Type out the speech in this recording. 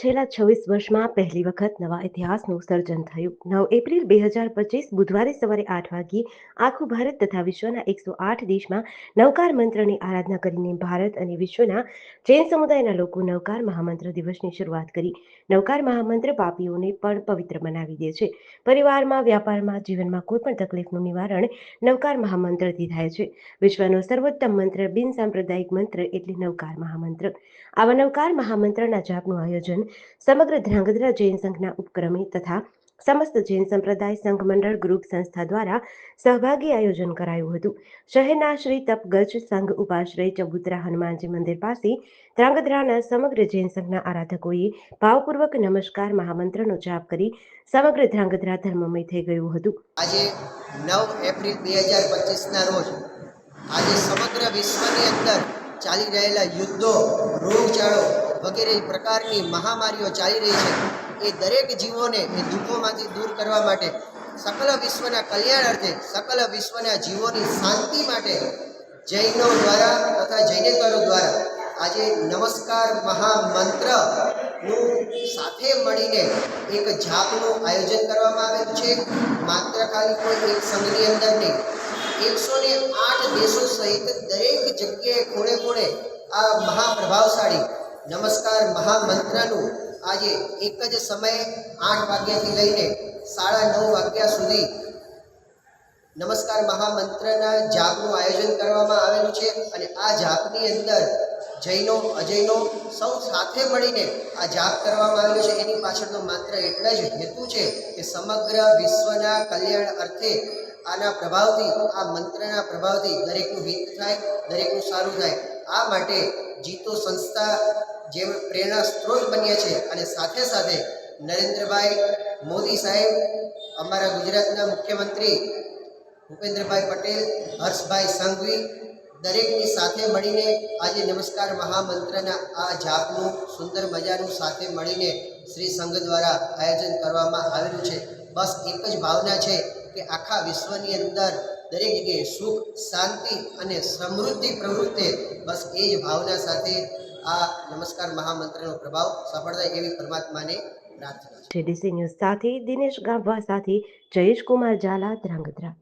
છેલ્લા છવ્વીસ વર્ષમાં પહેલી વખત નવા ઇતિહાસનું સર્જન થયું. નવ એપ્રિલ બે હજાર પચીસ, બુધવારે સવારે આઠ વાગ્યે આખું ભારત તથા વિશ્વના એકસો આઠ દેશમાં નવકાર મંત્રની આરાધના કરીને ભારત અને વિશ્વના જૈન સમુદાયના લોકો નવકાર મહામંત્ર દિવસની શરૂઆત કરી. નવકાર મહામંત્ર પાપીઓને પણ પવિત્ર બનાવી દે છે. પરિવારમાં, વ્યાપારમાં, જીવનમાં કોઈ પણ તકલીફનું નિવારણ નવકાર મહામંત્રથી થાય છે. વિશ્વનો સર્વોત્તમ મંત્ર બિન સાંપ્રદાયિક મંત્ર એટલે નવકાર મહામંત્ર. આવા નવકાર મહામંત્રના જાપનું આયોજન સમગ્ર ધ્રાંગધ્રા જૈન સંઘના ઉપક્રમે તથા સમસ્ત જૈન સંપ્રદાય સંઘ મંડળ ગ્રુપ સંસ્થા દ્વારા સહભાગી આયોજન કરાયું હતું. શહેરના શ્રી તપગજ સંઘ ઉપાશ્રય ચબુતરા હનુમાનજી મંદિર પાસે ધ્રાંગધ્રાના સમગ્ર જૈન સંઘના આરાધકોએ ભાવપૂર્વક નમસ્કાર મહામંત્રનો જાપ કરી સમગ્ર ધ્રાંગધ્રા ધર્મમય થઈ ગયું હતું. આજે નવ એપ્રિલ બે હજાર પચીસના રોજ આજે સમગ્ર વિશ્વની અંદર ચાલી રહેલા યુદ્ધો, રોગચાળો વગેરે પ્રકારની મહામારીઓ ચાલી રહી છે. એ દરેક જીવોને એ દુઃખોમાંથી દૂર કરવા માટે, સકલ વિશ્વના કલ્યાણ અર્થે સકલ વિશ્વના જીવોની શાંતિ માટે જૈનો દ્વારા તથા જૈનેતરો દ્વારા આજે નમસ્કાર મહામંત્રનું સાથે મળીને એક જાપનું આયોજન કરવામાં આવેલું છે. માત્ર ખાલી કોઈ એક સંઘની અંદર નહીં એકસો ને આઠ દેશો સહિત દરેક જગ્યાએ ખૂણે ખૂણે આ મહાપ્રભાવશાળી નમસ્કાર મહામંત્રનું આજે એક જ સમયે આઠ વાગ્યાથી લઈને સાડા નવ વાગ્યા સુધી નમસ્કાર મહામંત્રના જાપનું આયોજન કરવામાં આવેલું છે અને આ જાપની અંદર જૈનો, અજૈનો સૌ સાથે મળીને આ જાપ કરવામાં આવેલો છે. એની પાછળનો માત્ર એટલા જ હેતુ છે કે સમગ્ર વિશ્વના કલ્યાણ અર્થે આના પ્રભાવથી, આ મંત્રના પ્રભાવથી દરેકનું હિત થાય, દરેકનું સારું થાય. આ માટે જીતો સંસ્થા જેમ પ્રેરણા સ્ત્રોત બન્યા છે અને સાથે સાથે નરેન્દ્રભાઈ મોદી સાહેબ, અમારા ગુજરાતના મુખ્યમંત્રી ભૂપેન્દ્રભાઈ પટેલ, હર્ષભાઈ સંઘવી, દરેકની સાથે મળીને આજે નમસ્કાર મહામંત્રના આ જાપનું સુંદર મજાનું સાથે મળીને શ્રી સંઘ દ્વારા આયોજન કરવામાં આવેલું છે. બસ એક જ ભાવના છે કે આખા વિશ્વની અંદર દરેક જગ્યાએ સુખ, શાંતિ અને સમૃદ્ધિ પ્રવૃત્તિ. બસ એ જ ભાવના સાથે આ નમસ્કાર મહામંત્રનો પ્રભાવ સફળ થાય એવી પરમાત્માને પ્રાર્થના છે. ડીસી ન્યૂઝ સાથે દિનેશ ગાભા સાથે જયેશ કુમાર ઝાલા ધ્રાંગધ્રા.